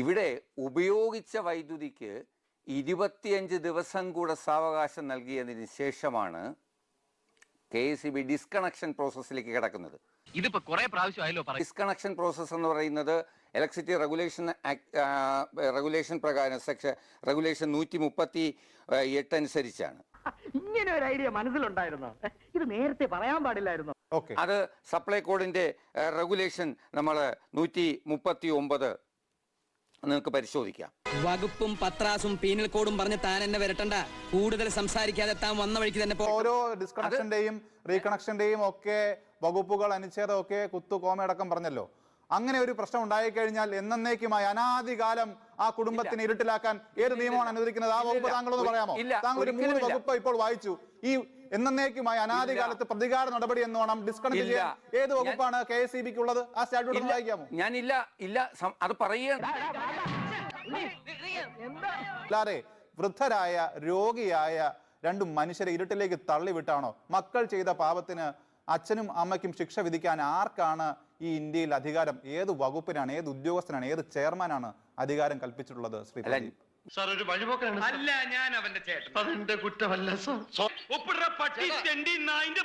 ഇവിടെ ഉപയോഗിച്ച വൈദ്യുതിക്ക് ഇരുപത്തിയഞ്ച് ദിവസം കൂടെ സാവകാശം നൽകിയതിന് ശേഷമാണ് കെ സി ബി ഡിസ്കണക്ഷൻ പ്രോസസ്സിലേക്ക് കിടക്കുന്നത്. ഇതിപ്പോ കുറെ പ്രാവശ്യമായല്ലോ പറയും ഡിസ്കണക്ഷൻ പ്രോസസ്സ് എന്ന് പറയുന്നത് ഇലക്ട്രിസിറ്റി റെഗുലേഷൻ റെഗുലേഷൻ പ്രകാരം സെക്ഷൻ റെഗുലേഷൻ നൂറ്റി മുപ്പത്തി എട്ട് അനുസരിച്ചാണ്. ഇങ്ങനെ ഒരു ഐഡിയ മനസ്സിലുണ്ടായിരുന്നോ? ഇത് നേരത്തെ പറയാൻ പാടില്ലായിരുന്നു. ഓക്കെ. അത് സപ്ലൈ കോഡിന്റെ റെഗുലേഷൻ നമ്മൾ നൂറ്റി മുപ്പത്തി ഒമ്പത് നിങ്ങൾക്ക് പരിശോധിക്കാം. വകുപ്പും പത്രാസും പീനൽ കോഡും പറഞ്ഞ് താൻ എന്നെ വരട്ടണ്ട. കൂടുതൽ സംസാരിക്കാതെ താൻ വന്ന വഴിക്ക് തന്നെ ഓരോ ഡിസ്കണക്ഷന്റെയും റീകണക്ഷന്റെയും ഒക്കെ വകുപ്പുകൾ അനുച്ഛേദം ഒക്കെ കുത്തു കോമയടക്കം പറഞ്ഞല്ലോ. അങ്ങനെ ഒരു പ്രശ്നം ഉണ്ടായി ഉണ്ടായിക്കഴിഞ്ഞാൽ എന്നേക്കുമായി അനാദികാലം ആ കുടുംബത്തിന് ഇരുട്ടിലാക്കാൻ ഏത് നിയമമാണ് അനുവദിക്കുന്നത്? ആ വകുപ്പ് താങ്കളൊന്ന് പറയാമോ? താങ്കൾ ഒരു മൂന്ന് വകുപ്പ് ഇപ്പോൾ വായിച്ചു. ഈ എന്നേക്കുമായി അനാദികാലത്ത് പ്രതികാര നടപടി എന്നോണം ഡിസ്കണക്ട് ഇല്ല. ചെയ്യാൻ. ഏത് വകുപ്പാണ് കെ എസ് ഇ ബിക്ക് ഉള്ളത് ആ സ്റ്റാറ്റ്യൂട്ട് വായിക്കാമോ? ഞാനില്ല. ഇല്ല. സം- അത് പറയുക. അല്ലാതെ വൃദ്ധരായ രോഗിയായ രണ്ട് മനുഷ്യരെ ഇരുട്ടിലേക്ക് തള്ളിവിട്ടാണോ? മക്കൾ ചെയ്ത പാപത്തിന് അച്ഛനും അമ്മയ്ക്കും ശിക്ഷ വിധിക്കാൻ ആർക്കാണ് ഈ ഇന്ത്യയിൽ അധികാരം? ഏത് വകുപ്പിനാണ്? ഏത് ഉദ്യോഗസ്ഥനാണ്? ഏത് ചെയർമാനാണ് അധികാരം കൽപ്പിച്ചിട്ടുള്ളത് ശ്രീ? സാർ ഒരു വഴിപോക്കാണ് അല്ല ഞാൻ അവന്റെ ചേട്ടൻ. അതെന്റെ കുറ്റമല്ല സാർ. ഒപ്പിടുന്ന പട്ടി തെണ്ടി നായിന്റെ